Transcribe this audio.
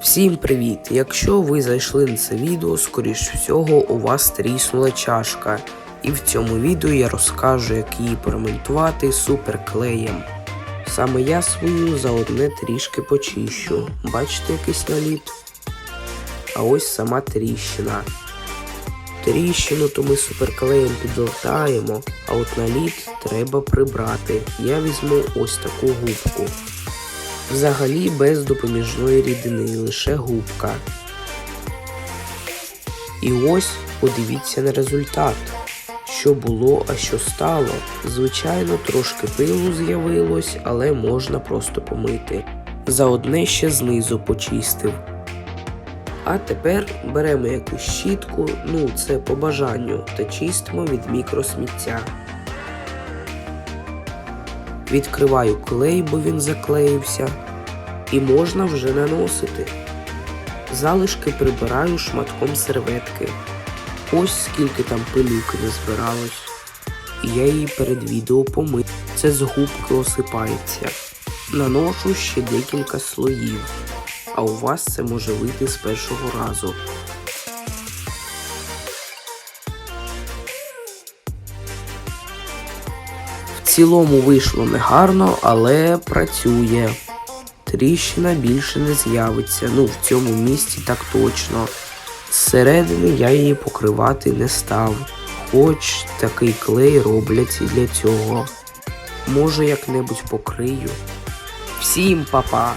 Всім привіт! Якщо ви зайшли на це відео, скоріш всього у вас тріснула чашка. І в цьому відео я розкажу, як її поремонтувати суперклеєм. Саме я свою за одне трішки почищу. Бачите якийсь наліт? А ось сама тріщина. Тріщину то ми суперклеєм підлатаємо, а от наліт треба прибрати. Я візьму ось таку губку. Взагалі без допоміжної рідини, лише губка. І ось подивіться на результат. Що було, а що стало. Звичайно, трошки пилу з'явилось, але можна просто помити. Заодне ще знизу почистив. А тепер беремо якусь щітку, ну це по бажанню, та чистимо від мікросміття. Відкриваю клей, бо він заклеївся, і можна вже наносити. Залишки прибираю шматком серветки. Ось скільки там пилюки не збиралось. І я її перед відео помив. Це з губки осипається. Наношу ще декілька слоїв, а у вас це може вийти з першого разу. Цілому вийшло негарно, але працює. Тріщина більше не з'явиться. Ну, в цьому місці так точно. Зсередини я її покривати не став, хоч такий клей роблять і для цього. Може як-небудь покрию. Всім па-па!